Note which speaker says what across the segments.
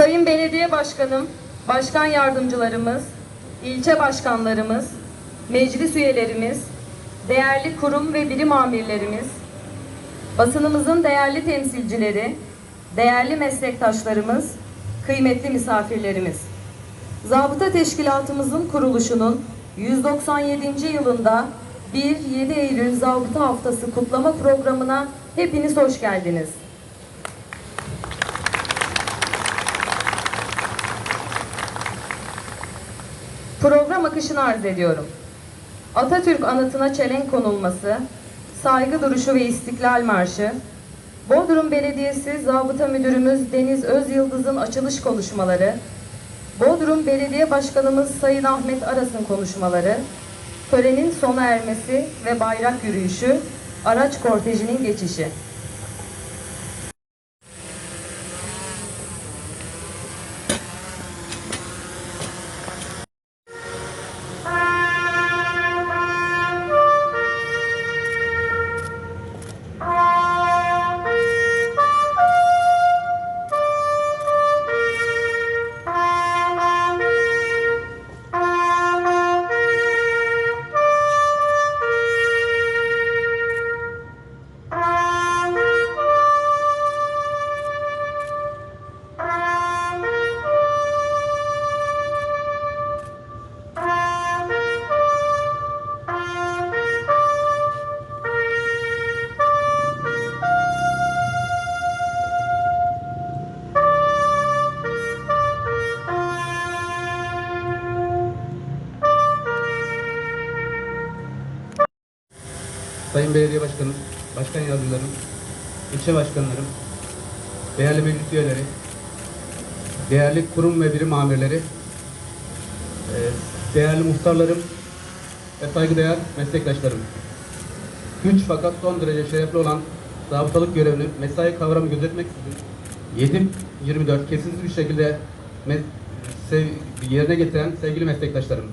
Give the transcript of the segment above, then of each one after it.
Speaker 1: Sayın Belediye Başkanım, Başkan Yardımcılarımız, ilçe başkanlarımız, meclis üyelerimiz, değerli kurum ve birim amirlerimiz, basınımızın değerli temsilcileri, değerli meslektaşlarımız, kıymetli misafirlerimiz. Zabıta Teşkilatımızın kuruluşunun 197. yılında 1-7 Eylül Zabıta Haftası kutlama programına hepiniz hoş geldiniz. Program akışını arz ediyorum. Atatürk anıtına çelenk konulması, saygı duruşu ve istiklal marşı, Bodrum Belediyesi Zabıta Müdürümüz Deniz Özyıldız'ın açılış konuşmaları, Bodrum Belediye Başkanımız Sayın Ahmet Aras'ın konuşmaları, törenin sona ermesi ve bayrak yürüyüşü, araç kortejinin geçişi.
Speaker 2: Sayın Belediye Başkanım, Başkan Yardımcılarım, ilçe başkanlarım, değerli meclis üyeleri, değerli kurum ve birim amirleri, e, değerli muhtarlarım ve saygıdeğer meslektaşlarım. Güç fakat son derece şerefli olan zabıtalık görevini mesai kavramı gözetmeksizin 7-24 kesintisiz bir şekilde yerine getiren sevgili meslektaşlarım.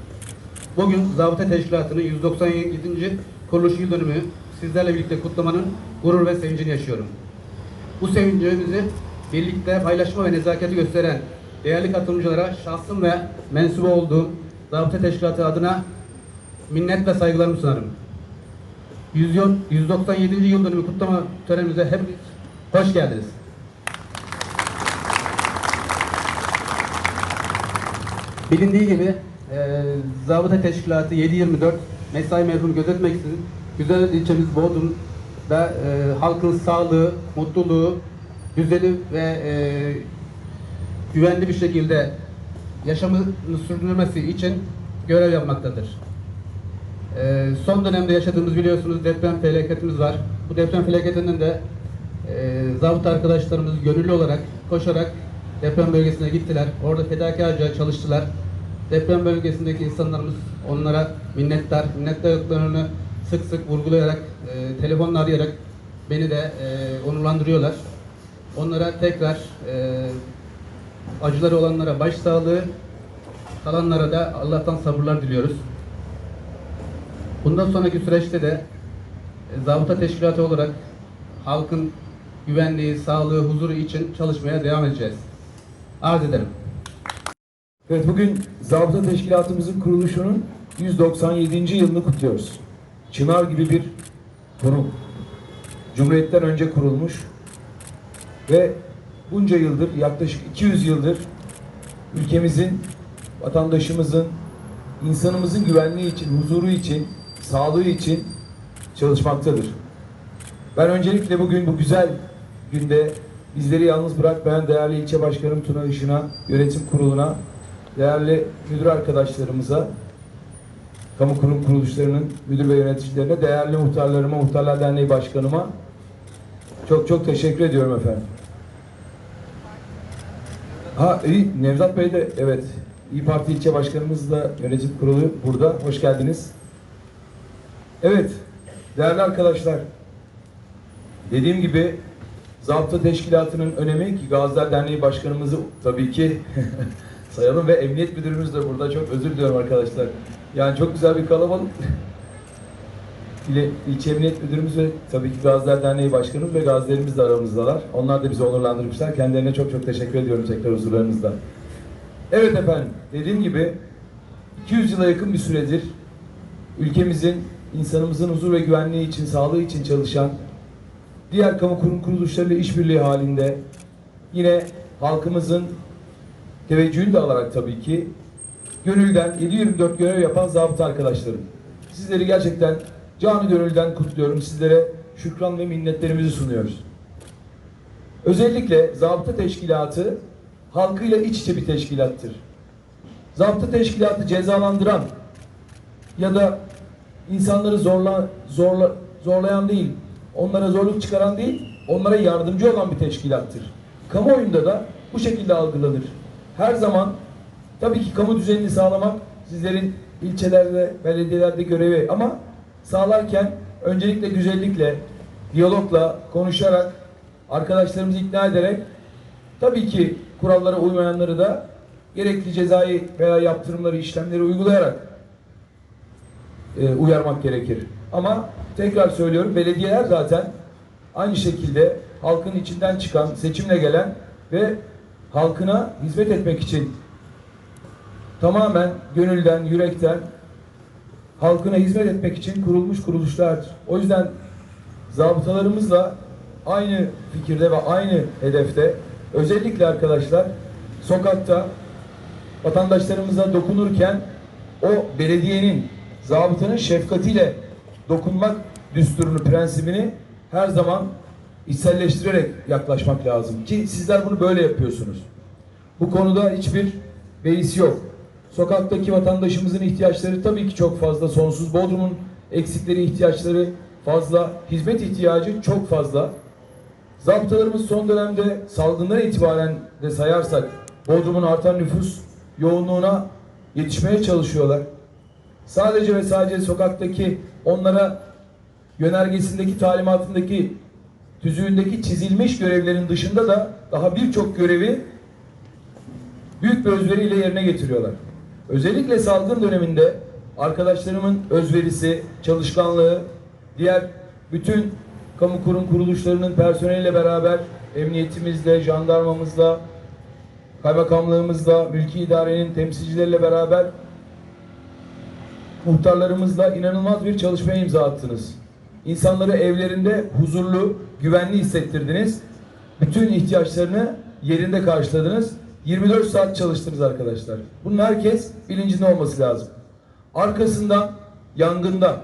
Speaker 2: Bugün Zabıta Teşkilatı'nın 197. kuruluş yıl dönümü sizlerle birlikte kutlamanın gurur ve sevincini yaşıyorum. Bu sevincimizi birlikte paylaşma ve nezaketi gösteren değerli katılımcılara şahsım ve mensubu olduğum Zabıta Teşkilatı adına minnet ve saygılarımı sunarım. 100 197. yıl dönümü kutlama törenimize hepiniz hoş geldiniz. Bilindiği gibi e, Zabıta Teşkilatı 7-24 mesai mevzumu gözetmeksizin güzel ilçemiz Bodrum'da e, halkın sağlığı, mutluluğu, düzeni ve e, güvenli bir şekilde yaşamını sürdürmesi için görev yapmaktadır. E, son dönemde yaşadığımız biliyorsunuz deprem felaketimiz var. Bu deprem felaketinden de e, zabıta arkadaşlarımız gönüllü olarak koşarak deprem bölgesine gittiler. Orada fedakarca çalıştılar. Deprem bölgesindeki insanlarımız onlara minnettar, minnettarlıklarını sık sık vurgulayarak, e, telefonla arayarak beni de e, onurlandırıyorlar. Onlara tekrar e, acıları olanlara başsağlığı, kalanlara da Allah'tan sabırlar diliyoruz. Bundan sonraki süreçte de e, zabıta teşkilatı olarak halkın güvenliği, sağlığı, huzuru için çalışmaya devam edeceğiz. Arz ederim.
Speaker 3: Evet bugün Zabıta Teşkilatımızın kuruluşunun 197. yılını kutluyoruz. Çınar gibi bir kurum. Cumhuriyetten önce kurulmuş ve bunca yıldır yaklaşık 200 yıldır ülkemizin, vatandaşımızın, insanımızın güvenliği için, huzuru için, sağlığı için çalışmaktadır. Ben öncelikle bugün bu güzel günde bizleri yalnız bırakmayan değerli ilçe başkanım Tuna Işın'a, yönetim kuruluna, değerli müdür arkadaşlarımıza, kamu kurum kuruluşlarının müdür ve yöneticilerine, değerli muhtarlarıma, Muhtarlar Derneği Başkanıma çok çok teşekkür ediyorum efendim. Ha iyi, Nevzat Bey de evet, İyi Parti ilçe başkanımız da yönetim kurulu burada. Hoş geldiniz. Evet, değerli arkadaşlar, dediğim gibi Zabıta Teşkilatı'nın önemi ki Gaziler Derneği Başkanımızı tabii ki sayalım ve Emniyet Müdürümüz de burada. Çok özür diliyorum arkadaşlar. Yani çok güzel bir kalabalık. İle, İlçe Emniyet Müdürümüz ve tabii ki Gaziler Derneği Başkanımız ve gazilerimiz de aramızdalar. Onlar da bizi onurlandırmışlar. Kendilerine çok çok teşekkür ediyorum tekrar huzurlarınızda. Evet efendim, dediğim gibi 200 yıla yakın bir süredir ülkemizin, insanımızın huzur ve güvenliği için, sağlığı için çalışan diğer kamu kurum kuruluşlarıyla işbirliği halinde yine halkımızın teveccühünü de alarak tabii ki gönülden 7-24 görev yapan zabıta arkadaşlarım. Sizleri gerçekten canı gönülden kutluyorum. Sizlere şükran ve minnetlerimizi sunuyoruz. Özellikle zabıta teşkilatı halkıyla iç içe bir teşkilattır. Zabıta teşkilatı cezalandıran ya da insanları zorla, zorla, zorlayan değil, onlara zorluk çıkaran değil, onlara yardımcı olan bir teşkilattır. Kamuoyunda da bu şekilde algılanır. Her zaman tabii ki kamu düzenini sağlamak sizlerin ilçelerde, belediyelerde görevi ama sağlarken öncelikle güzellikle, diyalogla, konuşarak, arkadaşlarımızı ikna ederek tabii ki kurallara uymayanları da gerekli cezai veya yaptırımları, işlemleri uygulayarak e, uyarmak gerekir. Ama tekrar söylüyorum belediyeler zaten aynı şekilde halkın içinden çıkan, seçimle gelen ve halkına hizmet etmek için tamamen gönülden, yürekten halkına hizmet etmek için kurulmuş kuruluşlardır. O yüzden zabıtalarımızla aynı fikirde ve aynı hedefte özellikle arkadaşlar sokakta vatandaşlarımıza dokunurken o belediyenin, zabıtanın şefkatiyle dokunmak düsturunu, prensibini her zaman içselleştirerek yaklaşmak lazım ki sizler bunu böyle yapıyorsunuz. Bu konuda hiçbir beis yok. Sokaktaki vatandaşımızın ihtiyaçları tabii ki çok fazla, sonsuz. Bodrum'un eksikleri, ihtiyaçları fazla, hizmet ihtiyacı çok fazla. Zabıtalarımız son dönemde salgından itibaren de sayarsak Bodrum'un artan nüfus yoğunluğuna yetişmeye çalışıyorlar. Sadece ve sadece sokaktaki onlara yönergesindeki talimatındaki tüzüğündeki çizilmiş görevlerin dışında da daha birçok görevi büyük bir özveriyle yerine getiriyorlar. Özellikle salgın döneminde arkadaşlarımın özverisi, çalışkanlığı, diğer bütün kamu kurum kuruluşlarının personeliyle beraber emniyetimizle, jandarmamızla, kaymakamlığımızla, mülki idarenin temsilcileriyle beraber muhtarlarımızla inanılmaz bir çalışmaya imza attınız. İnsanları evlerinde huzurlu, güvenli hissettirdiniz. Bütün ihtiyaçlarını yerinde karşıladınız. 24 saat çalıştınız arkadaşlar. Bunun herkes bilincinde olması lazım. Arkasından yangında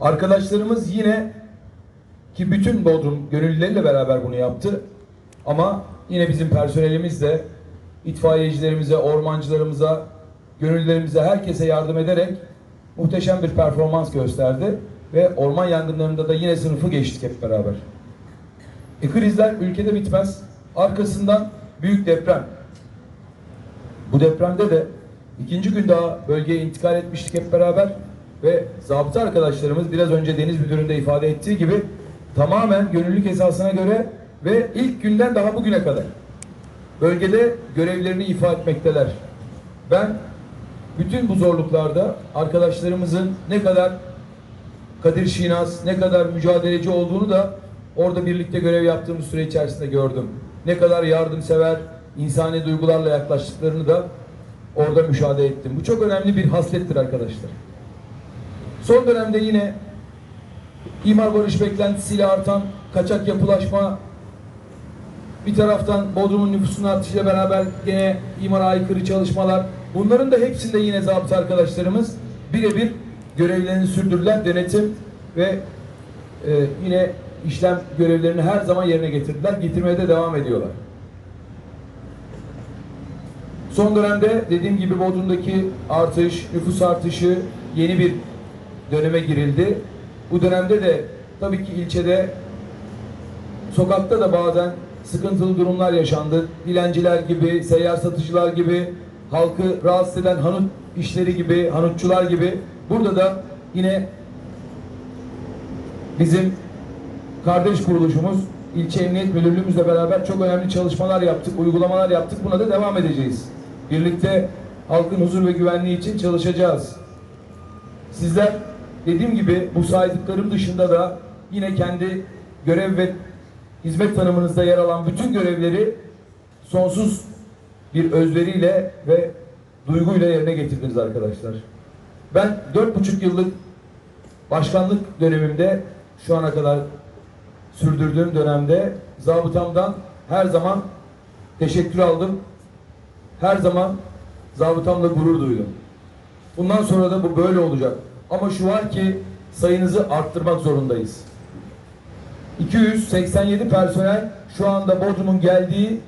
Speaker 3: arkadaşlarımız yine ki bütün Bodrum gönüllüleriyle beraber bunu yaptı. Ama yine bizim personelimiz de itfaiyecilerimize, ormancılarımıza, gönüllülerimize, herkese yardım ederek muhteşem bir performans gösterdi. Ve orman yangınlarında da yine sınıfı geçtik hep beraber. E, krizler ülkede bitmez. Arkasından büyük deprem. Bu depremde de ikinci gün daha bölgeye intikal etmiştik hep beraber ve zabıta arkadaşlarımız biraz önce Deniz Müdürü'nde ifade ettiği gibi tamamen gönüllülük esasına göre ve ilk günden daha bugüne kadar bölgede görevlerini ifa etmekteler. Ben bütün bu zorluklarda arkadaşlarımızın ne kadar Kadir Şinas, ne kadar mücadeleci olduğunu da orada birlikte görev yaptığımız süre içerisinde gördüm. Ne kadar yardımsever, insani duygularla yaklaştıklarını da orada müşahede ettim. Bu çok önemli bir haslettir arkadaşlar. Son dönemde yine imar barış beklentisiyle artan kaçak yapılaşma bir taraftan Bodrum'un nüfusunun artışıyla beraber gene imara aykırı çalışmalar. Bunların da hepsinde yine zabıta arkadaşlarımız birebir görevlerini sürdürdüler. Denetim ve e, yine işlem görevlerini her zaman yerine getirdiler. Getirmeye de devam ediyorlar. Son dönemde dediğim gibi Bodrum'daki artış, nüfus artışı yeni bir döneme girildi. Bu dönemde de tabii ki ilçede sokakta da bazen sıkıntılı durumlar yaşandı. Dilenciler gibi, seyyar satıcılar gibi, halkı rahatsız eden hanut işleri gibi, hanutçular gibi. Burada da yine bizim kardeş kuruluşumuz ilçe emniyet müdürlüğümüzle beraber çok önemli çalışmalar yaptık, uygulamalar yaptık. Buna da devam edeceğiz. Birlikte halkın huzur ve güvenliği için çalışacağız. Sizler dediğim gibi bu saydıklarım dışında da yine kendi görev ve hizmet tanımınızda yer alan bütün görevleri sonsuz bir özveriyle ve duyguyla yerine getirdiniz arkadaşlar. Ben dört buçuk yıllık başkanlık dönemimde şu ana kadar sürdürdüğüm dönemde zabıtamdan her zaman teşekkür aldım. Her zaman zabıtamla gurur duydum. Bundan sonra da bu böyle olacak. Ama şu var ki sayınızı arttırmak zorundayız. 287 personel şu anda Bodrum'un geldiği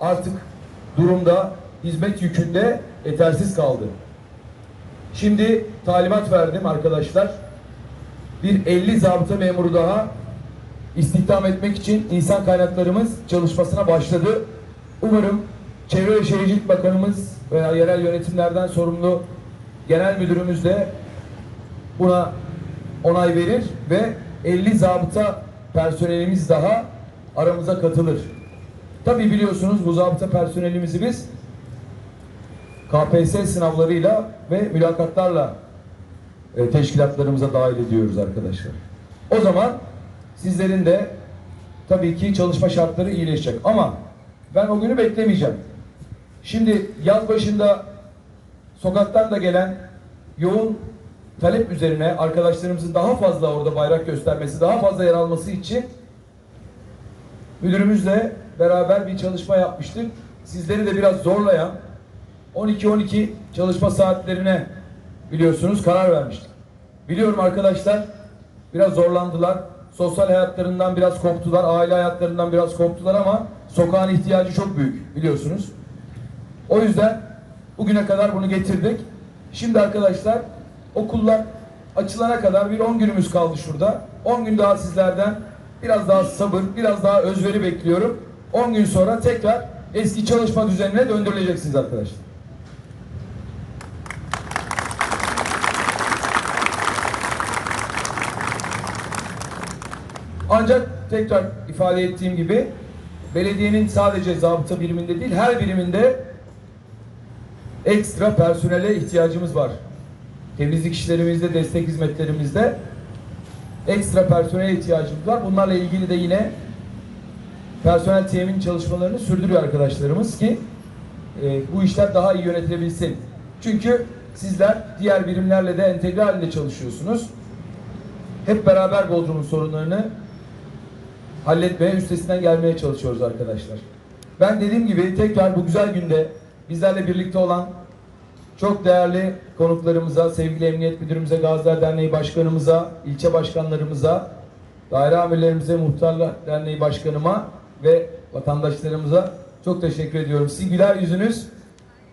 Speaker 3: artık durumda hizmet yükünde yetersiz kaldı. Şimdi talimat verdim arkadaşlar. Bir 50 zabıta memuru daha istihdam etmek için insan kaynaklarımız çalışmasına başladı. Umarım Çevre ve Şehircilik Bakanımız veya yerel yönetimlerden sorumlu genel müdürümüz de buna onay verir ve 50 zabıta personelimiz daha aramıza katılır. Tabii biliyorsunuz bu zabıta personelimizi biz KPSS sınavlarıyla ve mülakatlarla e, teşkilatlarımıza dahil ediyoruz arkadaşlar. O zaman sizlerin de tabii ki çalışma şartları iyileşecek. Ama ben o günü beklemeyeceğim. Şimdi yaz başında sokaktan da gelen yoğun talep üzerine arkadaşlarımızın daha fazla orada bayrak göstermesi, daha fazla yer alması için müdürümüzle beraber bir çalışma yapmıştık. Sizleri de biraz zorlayan 12-12 çalışma saatlerine biliyorsunuz karar vermiştik. Biliyorum arkadaşlar biraz zorlandılar. Sosyal hayatlarından biraz koptular, aile hayatlarından biraz koptular ama sokağın ihtiyacı çok büyük biliyorsunuz. O yüzden bugüne kadar bunu getirdik. Şimdi arkadaşlar okullar açılana kadar bir 10 günümüz kaldı şurada. 10 gün daha sizlerden biraz daha sabır, biraz daha özveri bekliyorum. 10 gün sonra tekrar eski çalışma düzenine döndürüleceksiniz arkadaşlar. Ancak tekrar ifade ettiğim gibi belediyenin sadece zabıta biriminde değil her biriminde ekstra personele ihtiyacımız var. Temizlik işlerimizde, destek hizmetlerimizde ekstra personele ihtiyacımız var. Bunlarla ilgili de yine personel temin çalışmalarını sürdürüyor arkadaşlarımız ki e, bu işler daha iyi yönetilebilsin. Çünkü sizler diğer birimlerle de entegre halinde çalışıyorsunuz. Hep beraber Bodrum'un sorunlarını halletmeye, üstesinden gelmeye çalışıyoruz arkadaşlar. Ben dediğim gibi tekrar bu güzel günde bizlerle birlikte olan çok değerli konuklarımıza, sevgili Emniyet Müdürümüze, Gaziler Derneği Başkanımıza, ilçe başkanlarımıza, daire amirlerimize, Muhtarlar Derneği Başkanıma ve vatandaşlarımıza çok teşekkür ediyorum. Sizin güler yüzünüz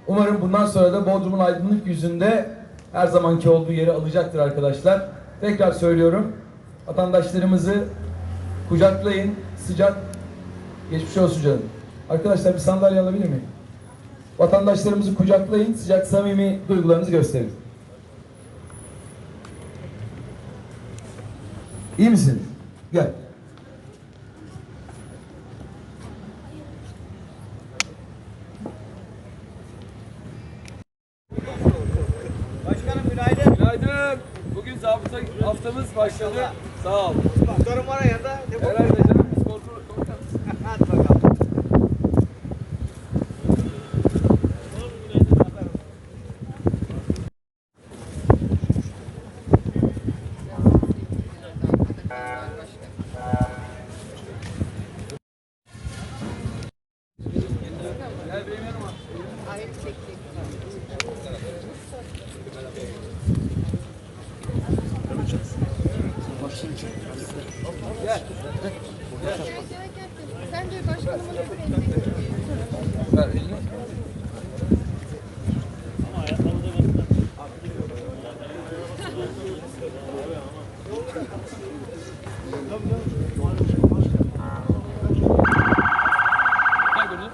Speaker 3: umarım bundan sonra da Bodrum'un aydınlık yüzünde her zamanki olduğu yeri alacaktır arkadaşlar. Tekrar söylüyorum. Vatandaşlarımızı kucaklayın. Sıcak. Geçmiş olsun canım. Arkadaşlar bir sandalye alabilir miyim? Vatandaşlarımızı kucaklayın. Sıcak samimi duygularınızı gösterin. İyi misin? Gel.
Speaker 4: Başkanım günaydın.
Speaker 5: Günaydın. Bugün zabıta haftamız başladı. Sağ ol.
Speaker 4: Doktorum var ya da.
Speaker 6: Sen de başkanımın öbür
Speaker 5: Ver elini. Gel bunu.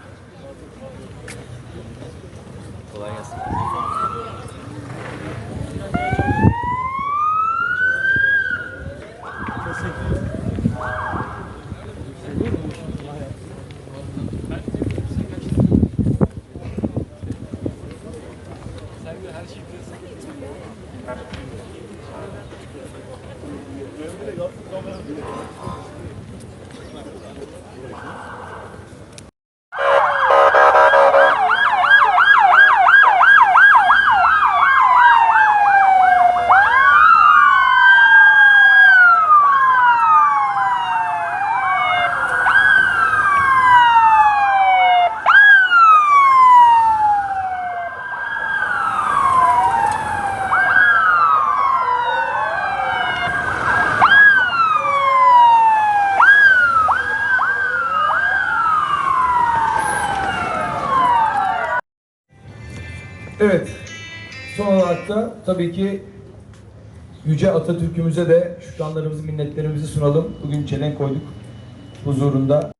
Speaker 3: Evet. Son olarak da tabii ki Yüce Atatürk'ümüze de şükranlarımızı, minnetlerimizi sunalım. Bugün çelenk koyduk huzurunda.